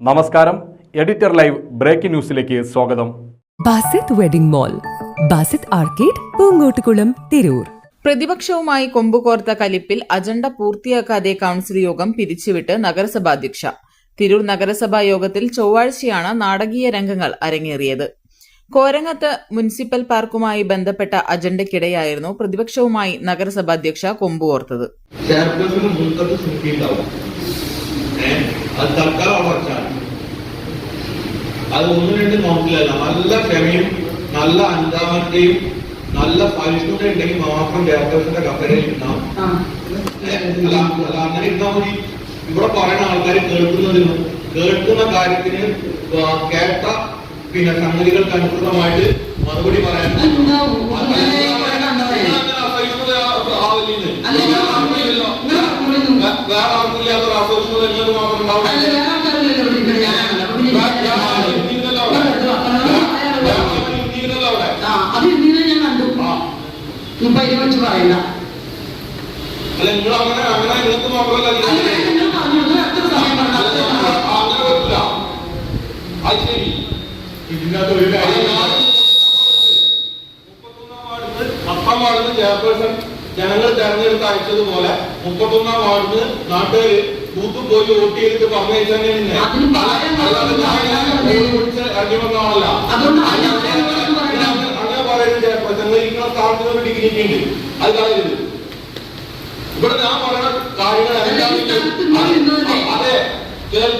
നമസ്കാരം. Editor live breaking ന്യൂസിലേക്ക് സ്വാഗതം. Basith wedding mall Basith arcade Poonkottukulam Tirur. പ്രതിപക്ഷവുമായി കൊമ്പുകോർത്ത കലിപ്പിൽ അജണ്ട പൂർത്തിയാക്കാതെ കൌൺസിൽ യോഗം പിരിച്ചുവിട്ട് നഗരസഭാധ്യക്ഷ. തിരൂർ നഗരസഭാ യോഗത്തിൽ ചൊവ്വാഴ്ചയാണ് നാടകീയ രംഗങ്ങൾ അരങ്ങേറിയത്. കോരങ്ങത്ത് മുനിസിപ്പൽ പാർക്കുമായി ബന്ധപ്പെട്ട അജണ്ടയ്ക്കിടെയായിരുന്നു പ്രതിപക്ഷവുമായി നഗരസഭാധ്യക്ഷ കൊമ്പുകോർത്തത്. മുൻകത്ത് അത് തൽക്കാലം വച്ചാൽ അത് ഒന്നും രണ്ടും നോക്കില്ലല്ല. നല്ല ക്ഷമയും നല്ല അഞ്ചാമത്തെയും നല്ല പരിശുദ്ധ ഉണ്ടെങ്കിൽ മാത്രം ദേവദേവന്റെ അല്ല അല്ല അങ്ങനെ ഇരുന്നാൽ മതി. ഇവിടെ പറയുന്ന ആൾക്കാർ കേൾക്കുന്നതിനും കേൾക്കുന്ന കാര്യത്തിന് കേട്ട പിന്നെ സംഗതികൾക്ക് അനുസൃതമായിട്ട് മറുപടി പറയാൻ. വേറെ ആർക്കില്ലാത്ത അസഹിഷ്ണുത മാത്രം ഉണ്ടാവും ഇപ്പൊ ഇതിനെ വെച്ച് പറയില്ല. അല്ല നിങ്ങൾ അങ്ങനെ അങ്ങനെ നിങ്ങൾക്ക് മാത്രമല്ല അങ്ങനെ പറ്റില്ല. അത് ശരി. ഇതിനകത്ത് ഒരു കാര്യം മുപ്പത്തൊന്നാം വാർഡിന് പത്താം വാർഡിന് ചെയർപേഴ്സൺ ജനങ്ങൾ തെരഞ്ഞെടുത്ത് അയച്ചതുപോലെ മുപ്പത്തൊന്നാം വാർഡിന് നാട്ടുകാര് ബൂത്ത് പോയി വോട്ട് ചെയ്തിട്ട് പറഞ്ഞയച്ചാൽ അതിന് പറയാൻ അല്ലാതെ പിടിച്ച് ഇറങ്ങി വന്നതാണല്ല അതുകൊണ്ട് അങ്ങനെ അയാളെ കുറിച്ച് പറയണം. അങ്ങനെ പറയുന്നത് ചെയർപേഴ്സൺ ഇരിക്കുന്ന ഡിഗ്രി ഡിഗ്നിറ്റി ഉണ്ട്. അത് കളയരുത് ഇവിടെ ഞാൻ പറയുന്ന കാര്യങ്ങൾ? അതെ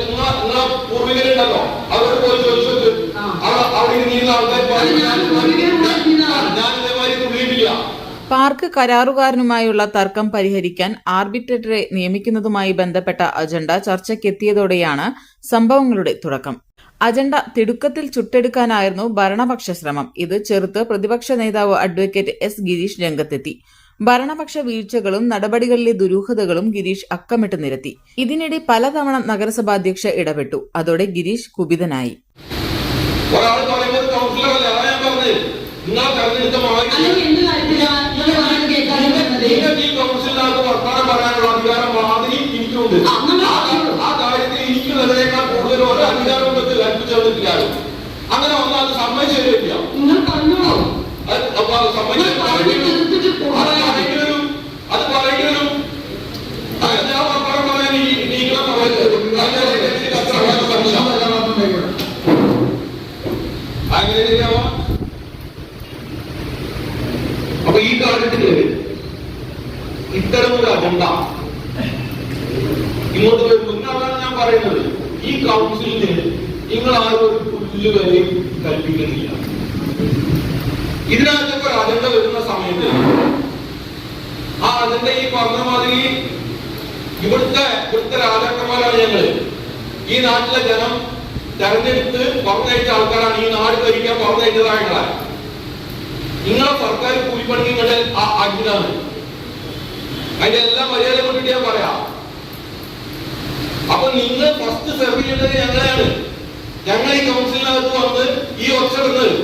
നിങ്ങളെ പൂർവികരുണ്ടല്ലോ. അവരോട് പോയി ചോദിച്ചു. അവിടെ ഇരുന്നിരുന്ന ആൾക്കാർ ഞാൻ പൂർവികരെ ഞാൻ ഇതേമാതിരി തുള്ളിയിട്ടില്ല പാർക്ക് കരാറുകാരനുമായുള്ള തർക്കം പരിഹരിക്കാൻ ആർബിട്രേറ്ററെ നിയമിക്കുന്നതുമായി ബന്ധപ്പെട്ട അജണ്ട ചർച്ചയ്ക്കെത്തിയതോടെയാണ് സംഭവങ്ങളുടെ തുടക്കം. അജണ്ട തിടുക്കത്തിൽ ചുട്ടെടുക്കാനായിരുന്നു ഭരണപക്ഷ ശ്രമം ഇത് ചെറുത്ത് പ്രതിപക്ഷ നേതാവ് അഡ്വക്കേറ്റ് എസ് ഗിരീഷ് രംഗത്തെത്തി. ഭരണപക്ഷ വീഴ്ചകളും നടപടികളിലെ ദുരൂഹതകളും ഗിരീഷ് അക്കമിട്ട് നിരത്തി. ഇതിനിടെ പലതവണ നഗരസഭാധ്യക്ഷ ഇടപെട്ടു. അതോടെ ഗിരീഷ് കുപിതനായി. ഒരാൾ പറയുന്നത് കൗൺസിലറല്ല അതാ ഞാൻ പറഞ്ഞത് നിങ്ങളെ തെരഞ്ഞെടുത്ത മാറി അല്ലെങ്കിൽ എന്ത് കാര്യത്തിലാ നിങ്ങൾ പറയുന്നത് കേൾക്കാനും വരുന്നത് നിങ്ങൾക്ക് ഈ കൗൺസിലിനകത്ത് വർത്തമാനം പറയാനുള്ള അധികാരം മാതിരി എനിക്കുണ്ട് ആ, നിങ്ങൾ ആ പറഞ്ഞോളൂ. ആ കാര്യത്തിൽ എനിക്ക് നിലയേക്കാൾ കൂടുതൽ ഒരു അധികാരം നിങ്ങൾക്ക് കൽപ്പിച്ചു തന്നിട്ടില്ല ആരും. അങ്ങനെ വന്നാൽ അത് സമ്മതിച്ചു തരില്ല നിങ്ങൾ പറഞ്ഞോളൂ അത് അപ്പൊ അത് സമ്മതിച്ചു നിങ്ങൾ പറഞ്ഞു തീർത്തിട്ട് അത് പോകാൻ പറയേണ്ടി വരും അത് പറയേണ്ടി വരും അത് ഞാൻ വർത്തമാനം പറയാൻ ഈ- നീക്കണം പറയുന്നത് അതിന്റെ ശരീരത്തിൽ അത്ര വേണം പറ്റില്ല. അങ്ങനെ ശരിയാവാം അപ്പൊ ഈ കാര്യത്തിൽ ഇത്തരം ഒരു അജണ്ട ഇങ്ങോട്ട് വരുന്നു ഞാൻ പറയുന്നത്. ഈ കൗൺസിലിന് നിങ്ങൾ ആരും ഒരു പുല്ല് വരെ കൽപ്പിക്കുന്നില്ല. ഇതിനകത്തൊക്കെ ഒരു അജണ്ട വരുന്ന സമയത്ത് ആ അജണ്ട ഈ പറഞ്ഞ മാതിരി ഇവിടുത്തെ ഇവിടുത്തെ രാജാക്കന്മാരാണ് ഞങ്ങൾ. ഈ നാട്ടിലെ ജനം തെരഞ്ഞെടുത്ത് പുറത്തയച്ച ആൾക്കാരാണ് ഈ നാട് ഭരിക്കാൻ പുറത്തയച്ചതായിട്ടുള്ള നിങ്ങളെ സർക്കാർ കൂലിപ്പണിക്ക് ആ അഗ്നാണ് അതിന്റെ എല്ലാ മര്യാദ കൊണ്ടിട്ട് ഞാൻ പറയാം. അപ്പൊ നിങ്ങൾ ഫസ്റ്റ് സെർവ് ചെയ്യേണ്ടത് ഞങ്ങളെയാണ്. ഞങ്ങൾ ഈ കൗൺസിലിനകത്ത് വന്ന് ഈ ഒച്ചടുന്നത്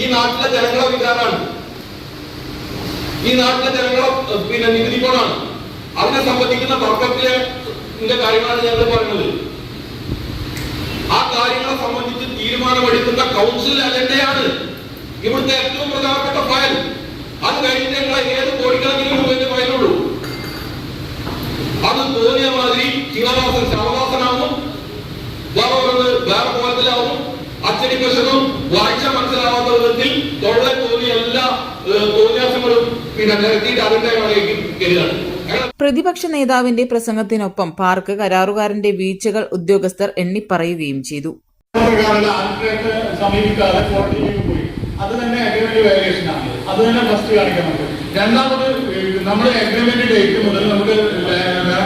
ഈ നാട്ടിലെ ജനങ്ങളെ വികാരമാണ് ഈ നാട്ടിലെ ജനങ്ങളെ പിന്നെ നികുതി പണമാണ് അതിനെ സംബന്ധിക്കുന്ന തർക്കത്തിലെ കാര്യങ്ങളാണ് ഞങ്ങൾ പറയുന്നത്. തീരുമാനമെടുക്കുന്ന കൗൺസിൽ അജണ്ടയാണ്. ഇവിടുത്തെ ഏറ്റവും പ്രധാനപ്പെട്ട ഫയൽ അത് കഴിഞ്ഞിട്ട് ഏത് കോടിക്കണക്കിന് രൂപന്റെ ഫയലുള്ളൂ അത് തോന്നിയ മാതിരി ശിവദാസൻ ശവദാസനാവും വേറെ വേറെ കോലത്തിലാവും അച്ചടി പ്രശ്നം വായിച്ച മനസ്സിലാവാത്ത വിധത്തിൽ തൊള്ള തോന്നിയ എല്ലാ തോന്നിയാസങ്ങളും പിന്നെ നിരത്തിയിട്ട് അതിന്റെ കരുതാണ് പ്രതിപക്ഷ നേതാവിന്റെ പ്രസംഗത്തിനൊപ്പം പാർക്ക് കരാറുകാരന്റെ വീഴ്ചകൾ ഉദ്യോഗസ്ഥർ എണ്ണിപ്പറയുകയും ചെയ്തു. ആൾക്കാർക്ക് സമീപിക്കാതെ കോടതിയിലേക്ക് പോയി. അത് തന്നെ അഗ്രിമെന്റ് വയലേഷൻ ആണ്. അത് തന്നെ ഫസ്റ്റ് കാണിക്കാൻ നമുക്ക് രണ്ടാമത് നമ്മുടെ അഗ്രിമെന്റ് ഡേറ്റ് മുതൽ നമുക്ക്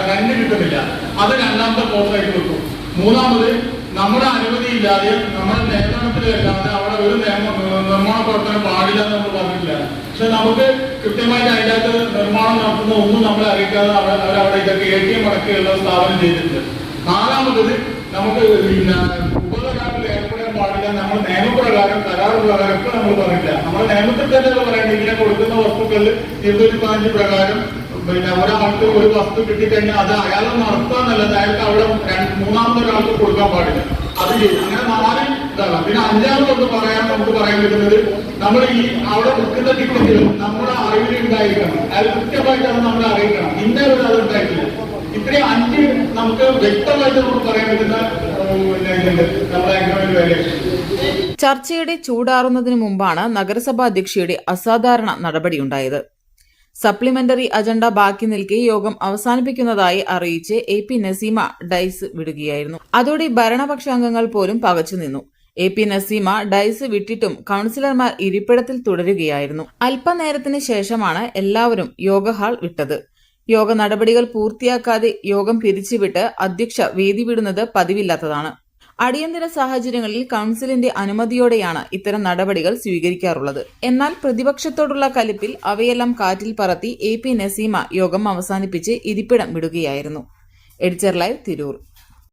റെന്റ് കിട്ടുന്നില്ല. അത് രണ്ടാമത്തെ പോർട്ടായിട്ട് വെക്കും. മൂന്നാമത് നമ്മുടെ അനുമതി ഇല്ലാതെ നമ്മുടെ നിയന്ത്രണത്തിലല്ലാതെ അവിടെ ഒരു നിയമ നിർമ്മാണ പ്രവർത്തനം പാടില്ല എന്ന് നമ്മൾ പറഞ്ഞിട്ടില്ല. പക്ഷെ നമുക്ക് കൃത്യമായിട്ട് അതിന്റെ അകത്ത് നിർമ്മാണം നടത്തുന്ന ഒന്നും നമ്മളെ അറിയിക്കാതെ അവരവിടെ ഇതൊക്കെ എ ടി എം അടക്കമുള്ള സ്ഥാപനം ചെയ്തിട്ടുണ്ട്. നാലാമത് നമുക്ക് പിന്നെ ഏർപ്പെടാൻ നമ്മൾ നിയമപ്രകാരം കരാർ പ്രകാരം ഒക്കെ നമ്മൾ പറഞ്ഞില്ല നമ്മൾ നിയമത്തിൽ തന്നെ പറയുന്നത് ഇങ്ങനെ കൊടുക്കുന്ന വസ്തുക്കളിൽ ഇരുന്നൂറ്റി പതിനഞ്ച് പ്രകാരം പിന്നെ ഒരാൾക്ക് ഒരു വസ്തു കിട്ടിക്കഴിഞ്ഞാൽ അത് അയാൾ നടത്താന്നല്ലാതെ അയാൾക്ക് അവിടെ മൂന്നാമത്തെ ഒരാൾക്ക് കൊടുക്കാൻ പാടില്ല. അത് അങ്ങനെ നാല് ഇതാണ്. പിന്നെ അഞ്ചാമതൊന്ന് പറയാൻ നമുക്ക് പറയാൻ പറ്റുന്നത് നമ്മൾ ഈ അവിടെ നിൽക്കുന്ന ടിക്കറ്റുകൾ നമ്മുടെ അറിവിൽ ഉണ്ടായിരിക്കണം. അത് കൃത്യമായിട്ടാണ് നമ്മൾ അറിയിക്കണം. വരെ അത് ഉണ്ടായിട്ടില്ല. ഇത്രയും അഞ്ച് നമുക്ക് വ്യക്തമായിട്ട് നമുക്ക് പറയാൻ പറ്റുന്ന ചർച്ചയുടെ ചൂടാറുന്നതിന് മുമ്പാണ് നഗരസഭാ അധ്യക്ഷയുടെ അസാധാരണ നടപടിയുണ്ടായത്. സപ്ലിമെന്ററി അജണ്ട ബാക്കി നിൽക്കെ യോഗം അവസാനിപ്പിക്കുന്നതായി അറിയിച്ച് എ പി നസീമ ഡൈസ് വിടുകയായിരുന്നു. അതോടെ ഭരണപക്ഷ അംഗങ്ങൾ പോലും പകച്ചു നിന്നു. എ പി നസീമ ഡൈസ് വിട്ടിട്ടും കൌൺസിലർമാർ ഇരിപ്പിടത്തിൽ തുടരുകയായിരുന്നു. അല്പനേരത്തിന് ശേഷമാണ് എല്ലാവരും യോഗ ഹാൾ വിട്ടത്. യോഗ നടപടികൾ പൂർത്തിയാക്കാതെ യോഗം പിരിച്ചുവിട്ട് അധ്യക്ഷ വേദി വിടുന്നത് പതിവില്ലാത്തതാണ്. അടിയന്തര സാഹചര്യങ്ങളിൽ കൌൺസിലിന്റെ അനുമതിയോടെയാണ് ഇത്തരം നടപടികൾ സ്വീകരിക്കാറുള്ളത്. എന്നാൽ പ്രതിപക്ഷത്തോടുള്ള കലിപ്പിൽ അവയെല്ലാം കാറ്റിൽ പറത്തി എ പി നസീമ യോഗം അവസാനിപ്പിച്ച് ഇരിപ്പിടം വിടുകയായിരുന്നു. Editor live Tirur